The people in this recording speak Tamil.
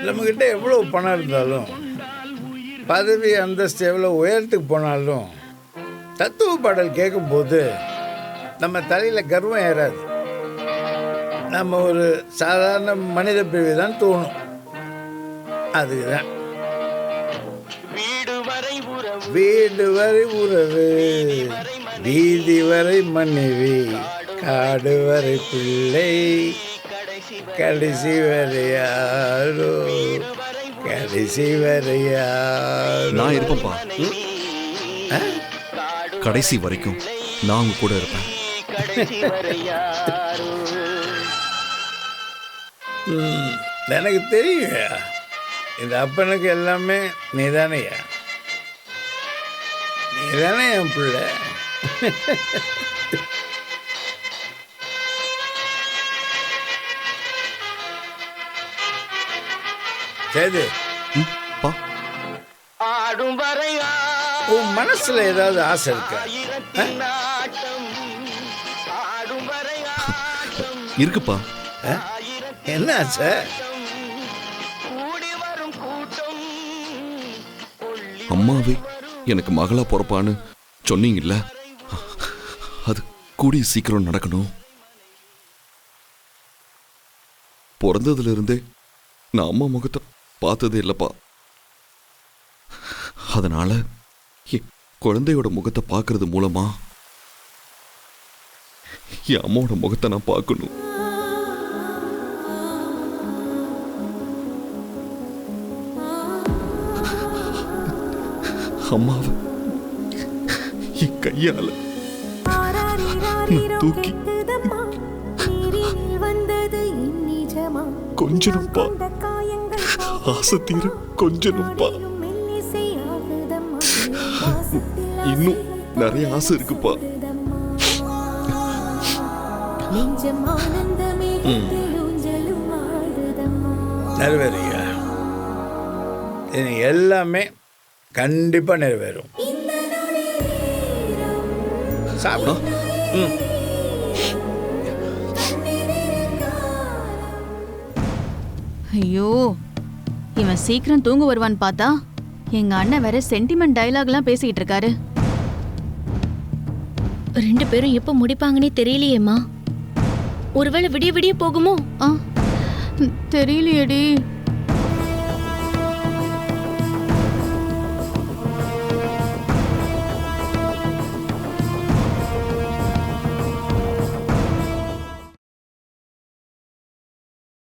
நம்மக்கிட்ட எவ்வளோ பணம் இருந்தாலும் பதவி அந்தஸ்து எவ்வளோ உயரத்துக்கு போனாலும் தத்துவ பாடல் கேட்கும்போது நம்ம தலையில் கர்வம் ஏறாது. நம்ம ஒரு சாதாரண மனித பிரிவு தான் தோணும். அதுதான் வீடு வரை உறவு. வீடு வரை உறவு. வீதி வரை மனைவி. காடு வரை பிள்ளை. கடைசி கடைசி வரை யாரோ கடைசி வரை யாரோ நான் இருப்பேன்ப்பா கடைசி வரைக்கும் நான் உங்க கூட இருப்பேன். எனக்கு தெரியுங்க. இந்த அப்பனுக்கு எல்லாமே நீதானையா? நீதானே என் பிள்ளை? பா. ஆடும் உன் மனசுல ஏதாவது ஆசை இருக்கா? இருக்குப்பா. ஆ? என்ன ஆசை? கூடி வரும் கூட்டம் கொள்ளி அம்மாவே எனக்கு மகளா பிறப்பான்னு சொன்னீங்கல்ல? அது கூடிய சீக்கிரம் நடக்கணும். பிறந்ததுல இருந்தே நான் அம்மா முகத்தை பார்த்ததே இல்லப்பா. அதனால குழந்தையோட முகத்தை பார்க்கறது மூலமா என் அம்மாவோட முகத்தை நான் பார்க்கணும். அம்மாவை என் கையால தூக்கி கொஞ்சணும்பா ஆசை தீர கொஞ்சணும்பா இன்னும் நிறைய ஆசை இருக்குப்பா. நிறைவேறியா இது எல்லாமே கண்டிப்பா நிறைவேறும். சாப்பிடும் ம். ஐயோ. இவன் சீக்கிரம் தூங்க வருவான்னு பார்த்தா எங்க அண்ணன் வேற சென்டிமெண்ட் டயலாக்லாம் பேசிக்கிட்டு இருக்காரு. ரெண்டு பேரும் எப்ப முடிப்பாங்கன்னே தெரியலையேம்மா. ஒருவேளை விடிய விடிய போகுமோ? ஆ தெரியலையேடி.